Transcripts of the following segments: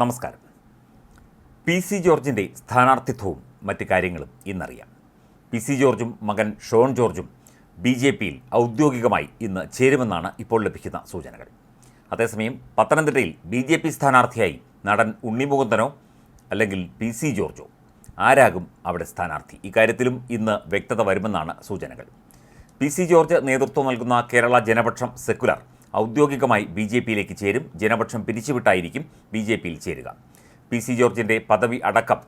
നമസ്കാരം. P C ജോർജിന്റെ സ്ഥാനാർത്ഥിത്വവും മറ്റ് കാര്യങ്ങളും ഇന്നറിയാം. പി സി ജോർജും മകൻ ഷോൺ ജോർജും ബി ജെ പിയിൽ ഔദ്യോഗികമായി ഇന്ന് ചേരുമെന്നാണ് ഇപ്പോൾ ലഭിക്കുന്ന സൂചനകൾ. അതേസമയം പത്തനംതിട്ടയിൽ ബി ജെ പി സ്ഥാനാർത്ഥിയായി നടൻ ഉണ്ണിമുകുന്ദനോ അല്ലെങ്കിൽ പി സി ജോർജോ ആരാകും അവിടെ സ്ഥാനാർത്ഥി? ഇക്കാര്യത്തിലും ഇന്ന് വ്യക്തത വരുമെന്നാണ് സൂചനകൾ. പി സി ജോർജ് നേതൃത്വം നൽകുന്ന കേരള ജനപക്ഷം സെക്കുലർ ഔദ്യോഗികമായി ബി ജെ പിയിലേക്ക് ചേരും. ജനപക്ഷം പിരിച്ചുവിട്ടായിരിക്കും ബി ജെ പിയിൽ ചേരുക. പി സി ജോർജിന്റെ പദവി അടക്കം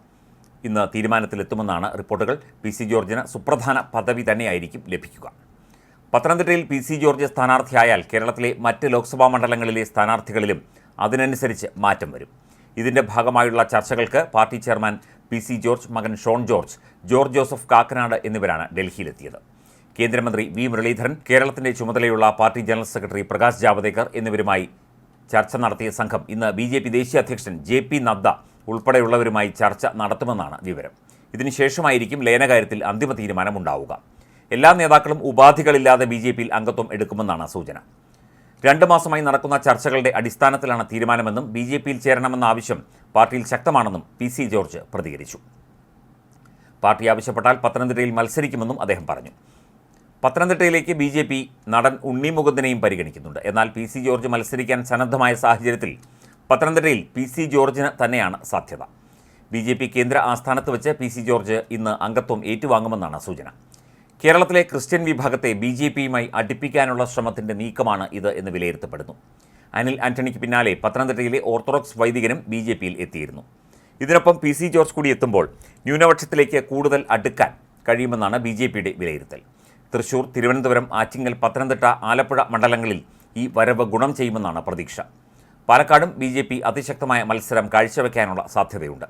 ഇന്ന് തീരുമാനത്തിലെത്തുമെന്നാണ് റിപ്പോർട്ടുകൾ. പി സി ജോർജിന് സുപ്രധാന പദവി തന്നെയായിരിക്കും ലഭിക്കുക. പത്തനംതിട്ടയിൽ പി സി ജോർജ് സ്ഥാനാർത്ഥിയായാൽ കേരളത്തിലെ മറ്റ് ലോക്സഭാ മണ്ഡലങ്ങളിലെ സ്ഥാനാർത്ഥികളിലും അതിനനുസരിച്ച് മാറ്റം വരും. ഇതിന്റെ ഭാഗമായുള്ള ചർച്ചകൾക്ക് party chairman P C George മകൻ Shone George George Joseph Kakkanad എന്നിവരാണ് ഡൽഹിയിലെത്തിയത്. കേന്ദ്രമന്ത്രി വി മുരളീധരൻ കേരളത്തിന്റെ ചുമതലയുള്ള party general secretary Prakash Javadekar എന്നിവരുമായി ചർച്ച നടത്തിയ സംഘം ഇന്ന് ബി ജെ പി ദേശീയ അധ്യക്ഷൻ ജെ പി നദ്ദ ഉൾപ്പെടെയുള്ളവരുമായി ചർച്ച നടത്തുമെന്നാണ് വിവരം. ഇതിനുശേഷമായിരിക്കും ലയനകാര്യത്തിൽ അന്തിമ തീരുമാനമുണ്ടാവുക. എല്ലാ നേതാക്കളും ഉപാധികളില്ലാതെ ബി ജെ പിയിൽ അംഗത്വം എടുക്കുമെന്നാണ് സൂചന. രണ്ട് മാസമായി നടക്കുന്ന ചർച്ചകളുടെ അടിസ്ഥാനത്തിലാണ് തീരുമാനമെന്നും ബി ജെ പിയിൽ ചേരണമെന്ന ആവശ്യം പാർട്ടിയിൽ ശക്തമാണെന്നും പി സി ജോർജ് പ്രതികരിച്ചു. പാർട്ടി ആവശ്യപ്പെട്ടാൽ പത്തനംതിട്ടയിൽ മത്സരിക്കുമെന്നും അദ്ദേഹം പറഞ്ഞു. പത്തനംതിട്ടയിലേക്ക് ബി ജെ പി നടൻ ഉണ്ണി മുകുന്ദനെയും പരിഗണിക്കുന്നുണ്ട്. എന്നാൽ പി സി ജോർജ് മത്സരിക്കാൻ സന്നദ്ധമായ സാഹചര്യത്തിൽ പത്തനംതിട്ടയിൽ പി സി ജോർജിന് തന്നെയാണ് സാധ്യത. ബി ജെ പി കേന്ദ്ര ആസ്ഥാനത്ത് വെച്ച് പി സി ജോർജ് ഇന്ന് അംഗത്വം ഏറ്റുവാങ്ങുമെന്നാണ് സൂചന. കേരളത്തിലെ ക്രിസ്ത്യൻ വിഭാഗത്തെ ബി ജെ പിയുമായി അടുപ്പിക്കാനുള്ള ശ്രമത്തിന്റെ നീക്കമാണ് ഇത് എന്ന് വിലയിരുത്തപ്പെടുന്നു. അനിൽ ആന്റണിക്ക് പിന്നാലെ പത്തനംതിട്ടയിലെ ഓർത്തഡോക്സ് വൈദികനും ബി ജെ പിയിൽ എത്തിയിരുന്നു. ഇതിനൊപ്പം പി സി ജോർജ് കൂടി എത്തുമ്പോൾ ന്യൂനപക്ഷത്തിലേക്ക് കൂടുതൽ അടുക്കാൻ കഴിയുമെന്നാണ് ബി ജെ പിയുടെ വിലയിരുത്തൽ. തൃശൂർ തിരുവനന്തപുരം ആറ്റിങ്ങൽ പത്തനംതിട്ട ആലപ്പുഴ മണ്ഡലങ്ങളിൽ ഈ വരവ് ഗുണം ചെയ്യുമെന്നാണ് പ്രതീക്ഷ. പാലക്കാടും ബി ജെ പി അതിശക്തമായ മത്സരം കാഴ്ചവെക്കാനുള്ള സാധ്യതയുണ്ട്.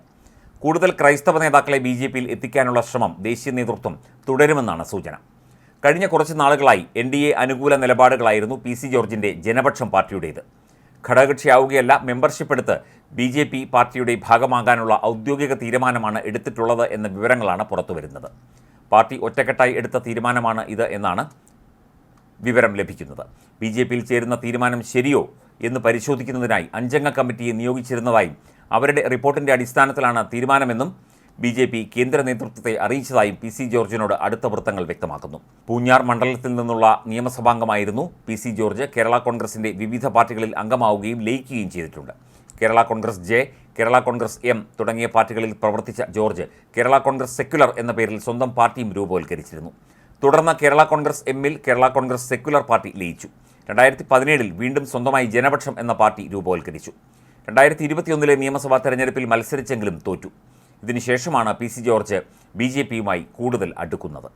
കൂടുതൽ ക്രൈസ്തവ നേതാക്കളെ ബി ജെ പിയിൽ എത്തിക്കാനുള്ള ശ്രമം ദേശീയ നേതൃത്വം തുടരുമെന്നാണ് സൂചന. കഴിഞ്ഞ കുറച്ച് നാളുകളായി എൻ ഡി എ അനുകൂല നിലപാടുകളായിരുന്നു പി സി ജോർജിന്റെ ജനപക്ഷം പാർട്ടിയുടേത്. ഘടകകക്ഷിയാവുകയല്ല മെമ്പർഷിപ്പ് എടുത്ത് ബി ജെ പി പാർട്ടിയുടെ ഭാഗമാകാനുള്ള ഔദ്യോഗിക തീരുമാനമാണ് എടുത്തിട്ടുള്ളത് എന്ന വിവരങ്ങളാണ് പുറത്തുവരുന്നത്. പാർട്ടി ഒറ്റക്കെട്ടായി എടുത്ത തീരുമാനമാണ് ഇത് എന്നാണ് വിവരം ലഭിക്കുന്നത്. ബി ജെ പിയിൽ ചേരുന്ന തീരുമാനം ശരിയോ എന്ന് പരിശോധിക്കുന്നതിനായി അഞ്ചംഗ കമ്മിറ്റിയെ നിയോഗിച്ചിരുന്നതായും അവരുടെ റിപ്പോർട്ടിന്റെ അടിസ്ഥാനത്തിലാണ് തീരുമാനമെന്നും ബി ജെ പി കേന്ദ്ര നേതൃത്വത്തെ അറിയിച്ചതായും പി സി ജോർജിനോട് അടുത്ത വൃത്തങ്ങൾ വ്യക്തമാക്കുന്നു. പൂഞ്ഞാർ മണ്ഡലത്തിൽ നിന്നുള്ള നിയമസഭാംഗമായിരുന്നു പി സി ജോർജ്. കേരള കോൺഗ്രസിന്റെ വിവിധ പാർട്ടികളിൽ അംഗമാവുകയും ലയിക്കുകയും ചെയ്തിട്ടുണ്ട്. Kerala Congress J Kerala Congress M തുടങ്ങിയ പാർട്ടികളിൽ പ്രവർത്തിച്ച ജോർജ് കേരള കോൺഗ്രസ് സെക്യുലർ എന്ന പേരിൽ സ്വന്തം പാർട്ടിയും രൂപവൽക്കരിച്ചിരുന്നു. തുടർന്ന് കേരള കോൺഗ്രസ് എമ്മിൽ കേരള കോൺഗ്രസ് സെക്യുലർ പാർട്ടി ലയിച്ചു. രണ്ടായിരത്തി പതിനേഴിൽ വീണ്ടും സ്വന്തമായി ജനപക്ഷം എന്ന പാർട്ടി രൂപവൽക്കരിച്ചു. രണ്ടായിരത്തി ഇരുപത്തിയൊന്നിലെ നിയമസഭാ തെരഞ്ഞെടുപ്പിൽ മത്സരിച്ചെങ്കിലും തോറ്റു. ഇതിനുശേഷമാണ് P C George B J പിയുമായി കൂടുതൽ അടുക്കുന്നത്.